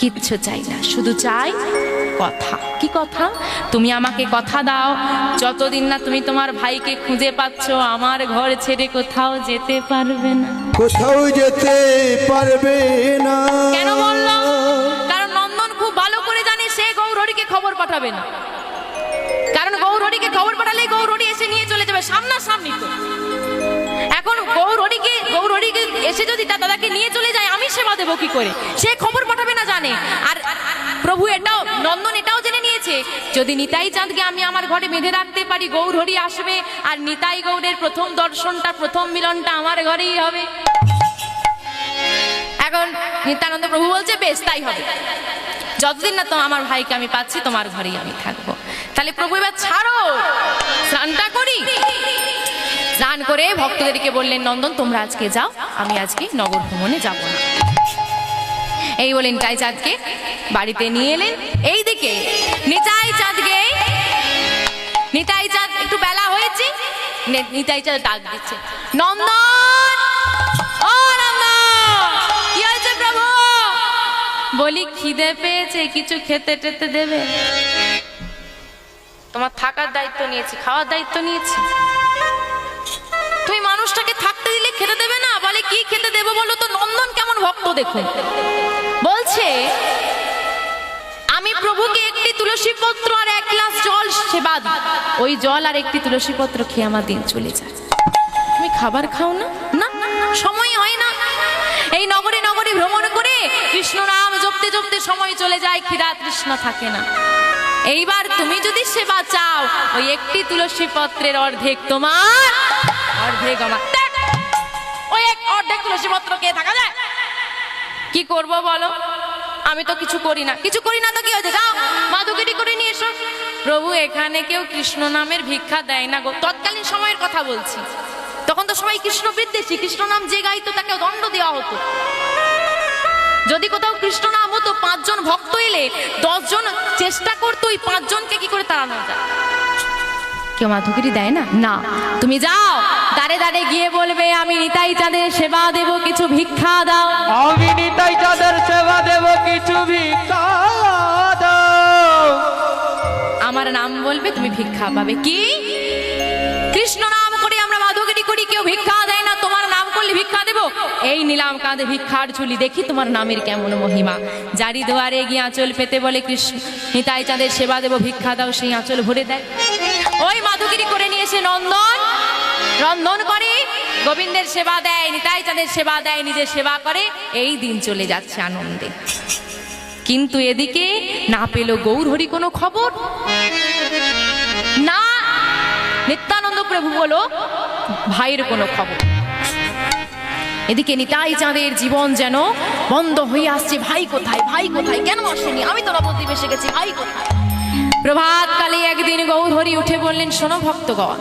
কিচ্ছু চাই না শুধু চাই কথা। কি কথা? তুমি আমাকে কথা দাও। যতদিন না তুমি তোমার ভাইকে খুঁজে পাচ্ছ আমার ঘর ছেড়ে কোথাও যেতে পারবে না। কোথাও যেতে পারবে না। কেন বলল? কারণ নন্দন খুব ভালো করে জানে সে গৌরহরিকে খবর পাঠাবে না। কারণ গৌরহরিকে খবর পাঠালে গৌরহরি এসে নিয়ে চলে যাবে সামনাসামনি তো। এখন গৌরহরিকে গৌরহরিকে এসে যদি তার দাদাকে নিয়ে চলে যায় দেবো কি করে? সে খবর পাঠাবে না জানে। আর প্রভু এটাও, নন্দন এটাও জেনে নিয়েছে, যদি নিতাই চাঁদকে আমি আমার ঘরে বেঁধে রাখতে পারি গৌরহরি আসবে, আর নিতাই গৌরের প্রথম দর্শনটা, প্রথম মিলনটা আমার ঘরেই হবে। এখন নিত্যানন্দ প্রভু বলছে, বেশ, তাই হবে। যতদিন না তো আমার ভাইকে আমি পাচ্ছি, তোমার ঘরেই আমি থাকব। তাহলে প্রভু এবার ছাড়ো। স্নানটা করি। স্নান করে ভক্তদেরকে বললেন, নন্দন, তোমরা আজকে যাও, আমি আজকে নগর ভ্রমণে যাব না। এই বলেন নিতাই চাঁদকে বাড়িতে নিয়ে এলেন। এই দিকে নিতাই চাঁদকে নিতাই চাঁদ একটু বেলা হয়েছে। নিতাই চাঁদ ডাক দিচ্ছে। নন্দন! ও নন্দন! কি হয়েছে প্রভু? বলি, খিদে পেয়েছে, কিছু খেতে টেতে দেবে? তোমার থাকার দায়িত্ব নিয়েছি, খাওয়ার দায়িত্ব নিয়েছি। তুমি মানুষটাকে থাকতে দিলে খেতে দেবে না? বলে, কি খেতে দেবো বলো তো? নন্দন কেমন ভক্ত দেখুন। বলছে, আমি প্রভুকে একটি তুলসী পত্র আর এক গ্লাস জল সেবা দিই ওই জল আর একটি তুলসী পত্র খেয়ে আমার দিন চলে যায়। তুমি খাবার খাও না? না সময় হয় না। এই নগরে নগরে ভ্রমণ করে কৃষ্ণ নাম জপতে জপতে সময় চলে যায় খিদা তৃষ্ণা থাকে না। এইবার তুমি যদি সেবা চাও, ওই একটি তুলসী পত্রের অর্ধেক তোমার, অর্ধেক আমার। ওই এক অর্ধেক তুলসী পত্র কে থাকা যায়। কি করব বলো? আমি তো কিছু করি না। কিছু করি না তো কি হয়েছে? যাও মাধুগিরি করে নিয়ে এসো। প্রভু, এখানে কেউ কৃষ্ণ নামের ভিক্ষা দেয় না গো। তৎকালীন সময়ের কথা বলছি। তখন তো সবাই কৃষ্ণ বিদ্বেষী কৃষ্ণ নাম যে গাইতো তাকে দণ্ড দেওয়া হতো। যদি কোথাও কৃষ্ণ নাম হতো, পাঁচজন ভক্ত এলে দশজন চেষ্টা করতো ওই পাঁচজনকে কি করে তাড়ানো যায়? কেউ মাধুগিরি দেয় না? না। তুমি যাও। দাঁড়ে দাঁড়ে গিয়ে বলবে আমি নিতাই চাঁদের সেবা দেব কিছু ভিক্ষা দাও। আমি নিতাই চাঁদের সেবা দেব কিছু ভিক্ষা দাও। আমার নাম বলবে তুমি ভিক্ষা পাবে। কি? কৃষ্ণ নাম করে আমরা মাধুগিরি করি কেউ ভিক্ষা দেয় না। তোমার নাম করলে ভিক্ষা দেব? এই নিলাম কাঁধে ভিক্ষার ঝুলি দেখি তোমার নামের কেমন মহিমা। জারি দুয়ারে গিয়ে আঁচল পেতে বলে কৃষ্ণ নিতাই চাঁদের সেবা দেব ভিক্ষা দাও সেই আঁচল ভরে দেয়। ওই মাধুগিরি করে নিয়ে এসে নন্দন রন্ধন করে, গোবিন্দের সেবা দেয় নিতাই চাঁদের সেবা দেয় নিজের সেবা করে। এই দিন চলে যাচ্ছে আনন্দে। কিন্তু এদিকে না পেল গৌরহরি কোনো খবর? না, নিত্যানন্দ প্রভু বলো, ভাইয়ের কোনো খবর। এদিকে নিতাই চাঁদের জীবন যেন বন্ধ হয়ে আসছে। ভাই কোথায়? ভাই কোথায়? কেন আসেনি? আমি তো নবদ্বীপে এসে গেছি। ভাই কোথায়? প্রভাত কালে একদিন গৌরহরি উঠে বললেন, শোনো ভক্তগণ,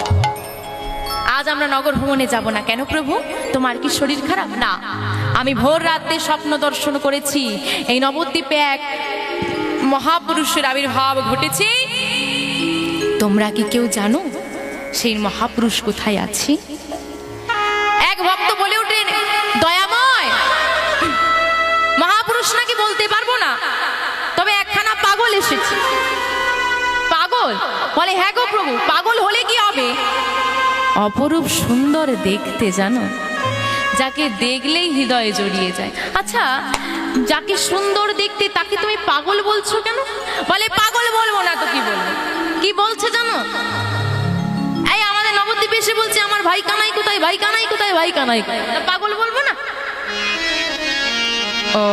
আজ আমরা নগর ভ্রমণে যাব না কেন প্রভু? তোমার কি শরীর খারাপ? না, আমি ভোর রাতে স্বপ্ন দর্শন করেছি। এই নবদ্বীপে এক মহাপুরুষের আবির্ভাব ঘটেছে। তোমরা কি কেউ জানো সেই মহাপুরুষ কোথায় আছে? এক ভক্ত বলে উঠলেন, দয়াময়, মহাপুরুষ নাকি বলতে পারব না, তবে একখানা পাগল এসেছে। পাগল? বলে হ্যাঁ গো প্রভু, পাগল হলে কি হবে? অপরূপ সুন্দর দেখতে জানো, যাকে দেখলেই হৃদয়ে জড়িয়ে যায়। আচ্ছা যাকে সুন্দর দেখতে তাকে তুমি পাগল বলছো কেন? বলে, পাগল বলব না তো কি বলব? কি বলছে জানো? এই আমাদের নবদ্বীপে এসে বলছে, আমার ভাই কানাই কোথায়? ভাই কানাই কোথায়? ভাই কানাই পাগল বলব না? ও,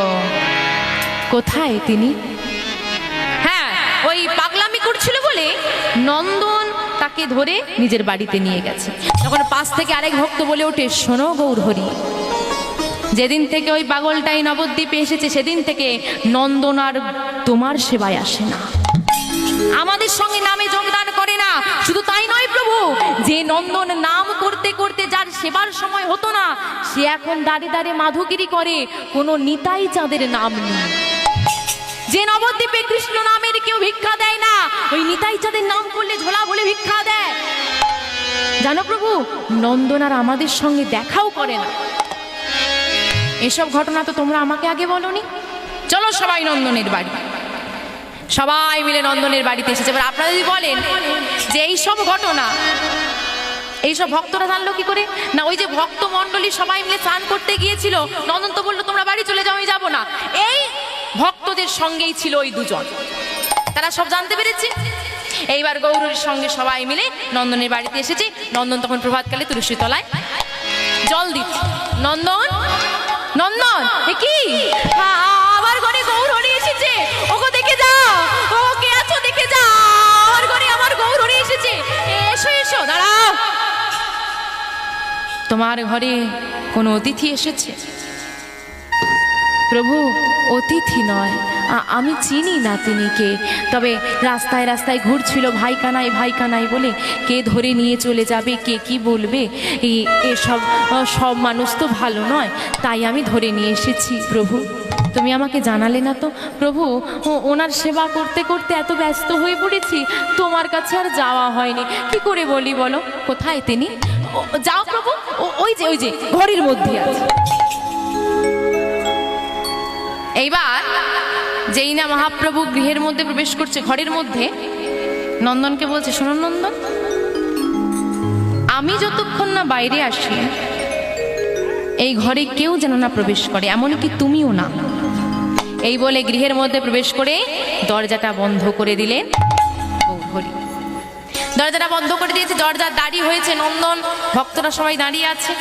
কোথায় তিনি? বলে নন্দন তাকে ধরে নিজের বাড়িতে নিয়ে গেছে। তখন পাশ থেকে আরেক ভক্ত বলে ওঠে, শোনো গৌরহরি, যেদিন থেকে ওই পাগলটাই নবদ্বীপে এসেছে, সেদিন থেকে নন্দন আর তোমার সেবায় আসে না। আমাদের সঙ্গে নামে যোগদান করে না। শুধু তাই নয় প্রভু, যে নন্দন নাম করতে করতে যার সেবার সময় হতো না, সে এখন দাঁড়িয়ে দাঁড়িয়ে মাধুগিরি করে। কোনো নিতাই চাঁদের নাম নেই। যে নবদ্বীপে কৃষ্ণ নামের কেউ ভিক্ষা দেয় না, ওই নিতাই চাঁদের নাম করলে ঝোলা বলে ভিক্ষা দেয়। জানো প্রভু, নন্দন আর আমাদের সঙ্গে দেখাও করে না। এসব ঘটনা তো তোমরা আমাকে আগে বলনি। চলো সবাই নন্দনের বাড়ি। সবাই মিলে নন্দনের বাড়িতে এসেছে। এবার আপনারা যদি বলেন যে এই সব ঘটনা এইসব ভক্তরা জানলো কি করে? না, ওই যে ভক্ত মণ্ডলী সবাই মিলে স্নান করতে গিয়েছিল, নন্দন তো বলল, তোমরা বাড়ি চলে যাও, আমি যাব না। এই ভক্তদের সঙ্গেই ছিল ওই দুজন। তারা সব জানতে পেরেছে? এইবার গৌরীর সঙ্গে সবাই মিলে নন্দনের বাড়িতে এসেছে। নন্দন তখন প্রভাতকালে তুলসী তলায় জল দিচ্ছে। নন্দন? নন্দন কি? আবার ঘরে গৌরহরি এসেছে। দেখে ও, কে দেখে ঘরে গৌরহরি এসেছে। এসো এসো তোমার ঘরে কোনো অতিথি এসেছে? প্রভু, অতিথি নয়। আমি চিনি না তিনি কে। তবে রাস্তায় রাস্তায় ঘুরছিল ভাই কানাই ভাই কানাই বলে, কে ধরে নিয়ে চলে যাবে, কে কি বলবে? এই এসব সব মানুষ তো ভালো নয়। তাই আমি ধরে নিয়ে এসেছি, প্রভু। তুমি আমাকে জানালে না তো? প্রভু ওনার সেবা করতে করতে এত ব্যস্ত হয়ে পড়েছি, তোমার কাছে আর যাওয়া হয়নি। কি করে বলি বলো? কোথায় তিনি? যাও প্রভু। ওই যে ওই যে, ঘরের মধ্যে আছে। এইবার যেই না মহাপ্রভু গৃহের মধ্যে প্রবেশ করছে, ঘরের মধ্যে, নন্দনকে বলছে, শোনো নন্দন, আমি যতক্ষণ না বাইরে আসি, এই ঘরে কেউ যেন না প্রবেশ করে, এমনকি তুমিও না। এই বলে গৃহের মধ্যে প্রবেশ করে দরজাটা বন্ধ করে দিলেন দরজাটা বন্ধ করে দিয়েছে দরজার দাঁড়িয়ে হয়েছে, নন্দন, ভক্তরা সবাই দাঁড়িয়ে আছে।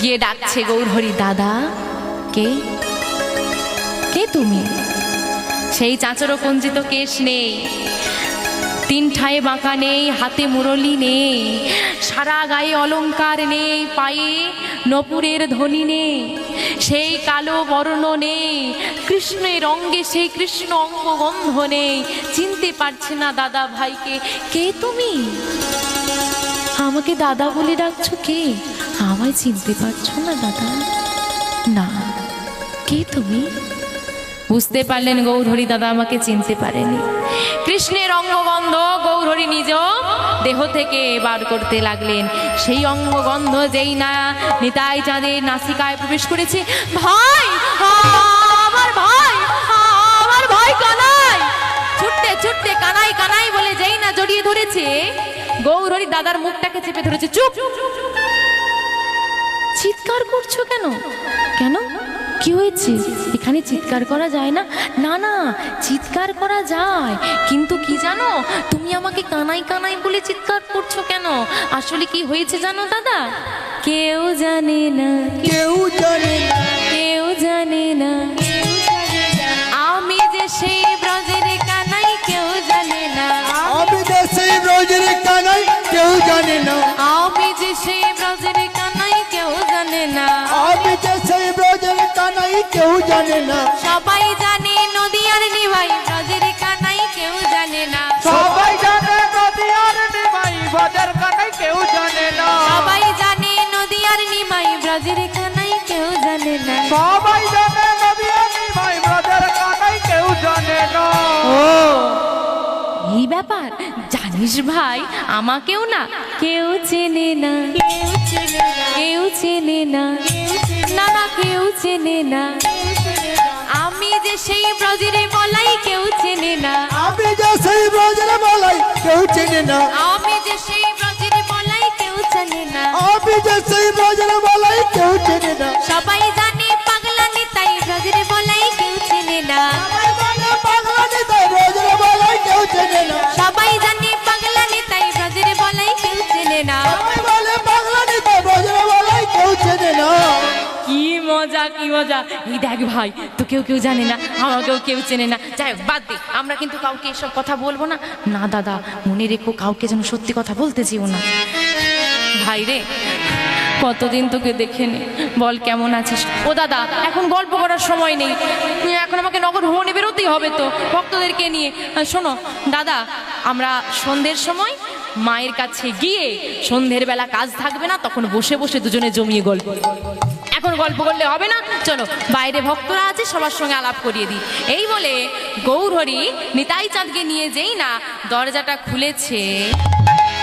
গিয়ে ডাকছে গৌরহরি, দাদা কে? কে তুমি? সেই চাঁচর কঞ্জিত কেশ নেই। তিন ঠায়ে বাঁকা নেই, হাতে মুরলি নেই। সারা গায়ে অলংকার নেই, পায়ে নপুরের ধ্বনি নেই। সেই কালো বর্ণ নেই, কৃষ্ণের অঙ্গে সেই কৃষ্ণ অঙ্গগন্ধ নেই। চিনতে পারছে না দাদা ভাইকে, কে তুমি? আমাকে দাদা বলে ডাকছো কে? আমায় চিনতে পারছ না দাদা? না। কে তুমি? বুঝতে পারলেন গৌরহরি দাদা, আমাকে চিনতে পারেনি। কৃষ্ণের অঙ্গগন্ধ গৌরহরি নিজ দেহ থেকে বার করতে লাগলেন। সেই অঙ্গগন্ধ যেই না নিতাই চাঁদের নাসিকায় প্রবেশ করেছে। ভাই, আমার ভাই আমার ভাই কানাই! ছুটতে ছুটতে কানাই কানাই বলে যেই না জড়িয়ে ধরেছে, গৌরহরি দাদার মুখটাকে চেপে ধরেছে। চুপ! চিৎকার করছ কেন? কেন? কি হয়েছে? এখানে চিৎকার করা যায় না? না না চিৎকার করা যায়। কিন্তু কি জানো তুমি আমাকে কানাই কানাই বলে চিৎকার করছ কেন? আসলে কি হয়েছে জানো দাদা? কেউ জানে না। কেউ জানে না। কেউ জানে না। জানে না। সবাই জানে নদী আর নিভাই ব্রজের কানাই কেউ জানে না। সবাই জানে নদী আর নিমাই বাজার কানাই কেউ জানে না। সবাই জানে নদী আর নিমাই ব্রজের কানাই কেউ জানে না। সবাই জানে নদী আর নিমাই বাজার কানাই কেউ জানে না। এই ব্যাপার? জানিস ভাই আমাকেও না কেউ চেনে না। কেউ চেনে না। না। না। কেউ চেনে না। সেই ব্রজরে বলাই কেউ চেনে না। আমি যে সেই ব্রজরে বলাই কেউ চেনে না। আমি যে সেই ব্রজরে বলাই কেউ চেনে না। আমি যে সেই ব্রজরে বলাই কেউ চেনে না। সবাই মজা এই দেখ ভাই, তো কেউ কেউ জানে না, আমাকেও কেউ চেনে না। যাই হোক, বাদ দে, আমরা কিন্তু কাউকে এসব কথা বলব না। না, দাদা, মনে রেখো, কাউকে যেন সত্যি কথা বলতে চেও না। ভাই রে, কতদিন তোকে দেখে নে, বল কেমন আছিস? ও দাদা, এখন গল্প করার সময় নেই। এখন আমাকে নগর ভ্রমণে বেরোতেই হবে তো, ভক্তদেরকে নিয়ে। শোনো, দাদা, আমরা সন্ধ্যের সময় মায়ের কাছে গিয়ে সন্ধ্যের বেলা কাজ থাকবে না, তখন বসে বসে দুজনে জমিয়ে গল্প এখন গল্প করলে হবে না। চলো বাইরে ভক্তরা আছে সবার সঙ্গে আলাপ করিয়ে দিই। এই বলে গৌরহরি নিতাই চাঁদকে নিয়ে যেই না দরজাটা খুলেছে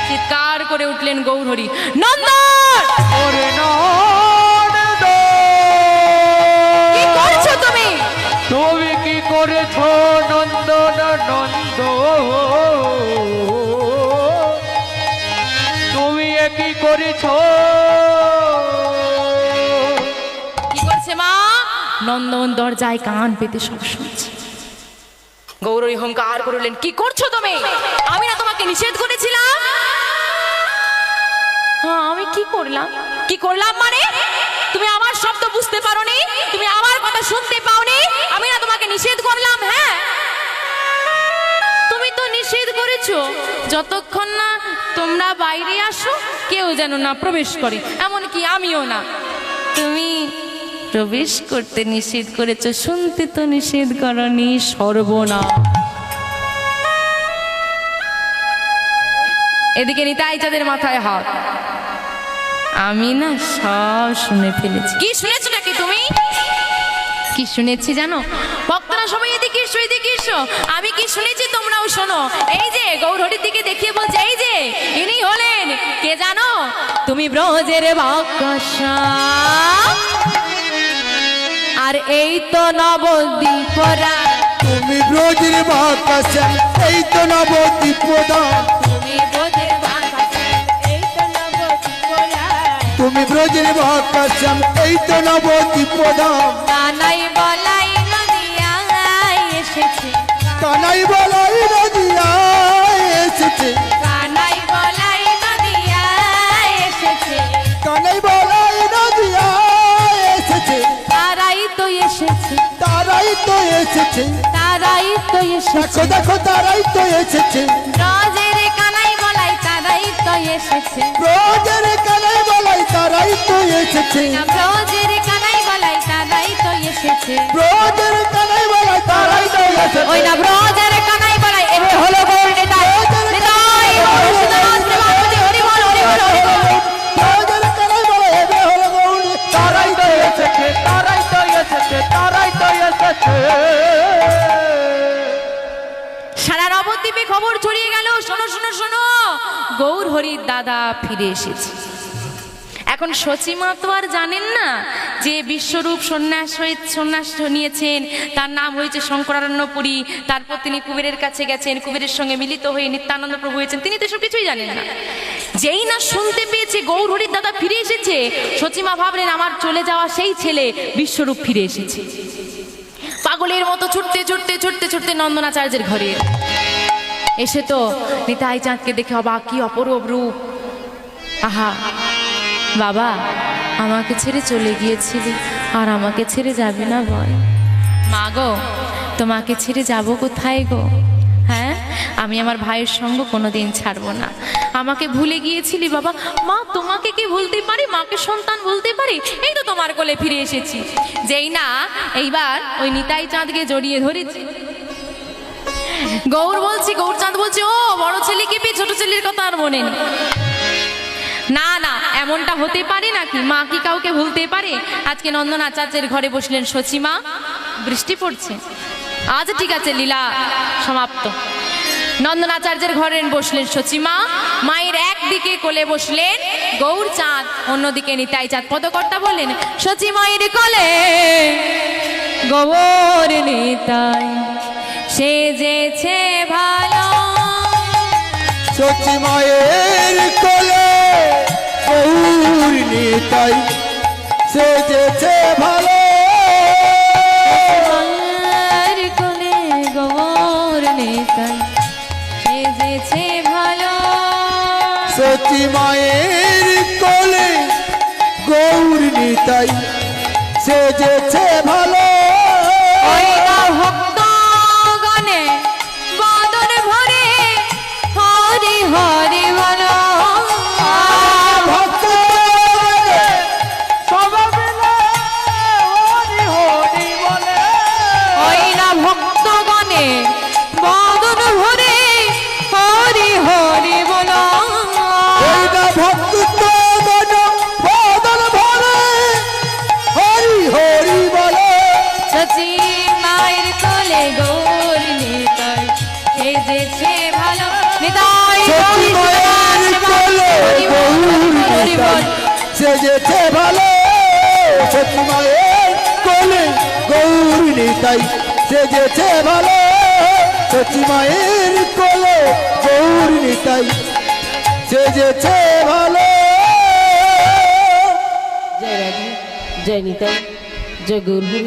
চিৎকার করে উঠলেন গৌরহরি নন্দ তুমি কি করেছ? নন্দন দরজায় কান পেতে সব শুনছে। গৌরী হুঙ্কার করলেন কি করছ তুমি? আমি না তোমাকে নিষেধ করেছিলাম? হ্যাঁ আমি কি করলাম? কি করলাম মানে? তুমি আমার শব্দ বুঝতে পারোনি? তুমি আমার কথা শুনতে পাও পাওনি? আমি না তোমাকে নিষেধ করলাম হ্যাঁ? তুমি তো নিষেধ করেছ। যতক্ষণ না তোমরা বাইরে আসো কেউ যেন না প্রবেশ করে। এমনকি আমিও না। তুমি প্রবেশ করতে নিষেধ করেছ শুনতে তো নিষেধ করনি সর্বনা এদিকে নিতাই চাঁদের মাথায় হাত। আমি না সব শুনে ফেলেছি। কি শুনেছো নাকি তুমি? কি শুনেছি জানো? ভক্তরা সবাই এদিকে এসো এদিকে এসো। আমি কি শুনেছি তোমরাও শোনো। এই যে গৌরহরির দিকে দেখিয়ে বলছে এই যে ইনি হলেন কে জানো? তুমি ব্রজের বাক্যসা আর এই তো নবদ্বীপরা। তুমি ব্রজের বাকাশন এই তো নবদ্বীপ ধাম তুমি ব্রজের বাক্যসা এই তো নবদ্বীপরা। তুমি ব্রজের বাকাশন এই তো নবদ্বীপ ধাম কানাই বলাই নদিয়ায় এসেছে। কানাই বলাই নদিয়া এসেছে। তারাই তো এসেছে। দেখো দেখো তারাই তো এসেছে। ব্রজের কানাই বলাই তারাই তো এসেছে। ব্রজের কানাই বলাই তারাই তো এসেছে। ফিরে এসেছে। এখন সচিমা তো আর জানেন না যে বিশ্বরূপ সন্ন্যাস হয়ে সন্ন্যাস নিয়েছেন। তার নাম হয়েছে শঙ্করারণ্যপুরী। তারপর তিনি কুবেরের কাছে গেছেন, কুবেরের সঙ্গে মিলিত হয়ে নিত্যানন্দ প্রভু হয়েছেন। তিনি তো সব কিছুই জানেন না। যেই না শুনতে পেয়েছে গৌর হরির দাদা ফিরে এসেছে সচিমা ভাবলেন, আমার চলে যাওয়া সেই ছেলে বিশ্বরূপ ফিরে এসেছে। পাগলের মতো ছুটতে ছুটতে ছুটতে ছুটতে নন্দনাচার্যের ঘরে এসে তো নিতাই চাঁদকে দেখে অবাক অপরূপ রূপ। আহা, বাবা, আমাকে ছেড়ে চলে গিয়েছিলি আর আমাকে ছেড়ে যাবি না বল। মা গো, তোমাকে ছেড়ে যাব কোথায় গো? হ্যাঁ আমি আমার ভাইয়ের সঙ্গ কোনো দিন ছাড়বো না। আমাকে ভুলে গিয়েছিলি বাবা? মা, তোমাকে কি ভুলতে পারি? মাকে সন্তান ভুলতে পারি? এই তো তোমার কোলে ফিরে এসেছি। যেই না, এইবার ওই নিতাই চাঁদকে জড়িয়ে ধরেছি। গৌর বলছি, গৌরচাঁদ বলছে, ও বড় ছেলে কি ছোট ছেলের কথা আর মনে নেই। না না, এমনটা হতে পারে নাকি? মা কি কাউকে ভুলতে পারে? আজকে নন্দন আচার্যের ঘরে বসলেন সচিমা বৃষ্টি পড়ছে। আজ ঠিক আছে, লীলা সমাপ্ত। নন্দন আচার্যের ঘরে বসলেন সচিমা মায়ের একদিকে কোলে বসলেন গৌর চাঁদ, অন্যদিকে নিতাই চাঁদ। পদকর্তা বললেন সচি মায়ের কোলে গৌর নিতাই, সেজেছে ভালো। সচি মায়ের কোলে গৌর নিতাই সেজেছে ভালো। কোলে গৌর নিতাই সেজেছে ভালো। সচি মায়ের কোলে গৌর নিতাই সেজেছে ভালো। সেজেছে ভালো। মায়ের কোলে গৌর নিতাই সেজেছে ভালো। সচি মায়ের কোলে গৌর নিতাই সেজেছে ভালো। জয় রাধে জয় নিতাই জয় গৌরহরি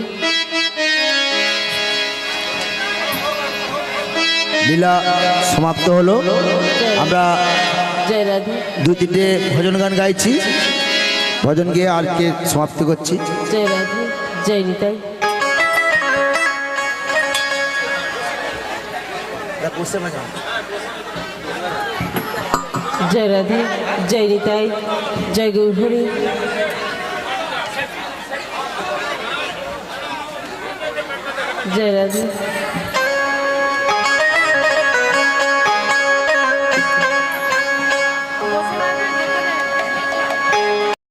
লীলা সমাপ্ত হলো। আমরা জয় দু তিনটে ভজন গান গাইছি। ভজন গিয়ে আজকে সমাপ্ত করছি। জয় রাধে জয় নিতাই। জয় রাধে জয় নিতাই জয় গৌরহরি জয় রাধে।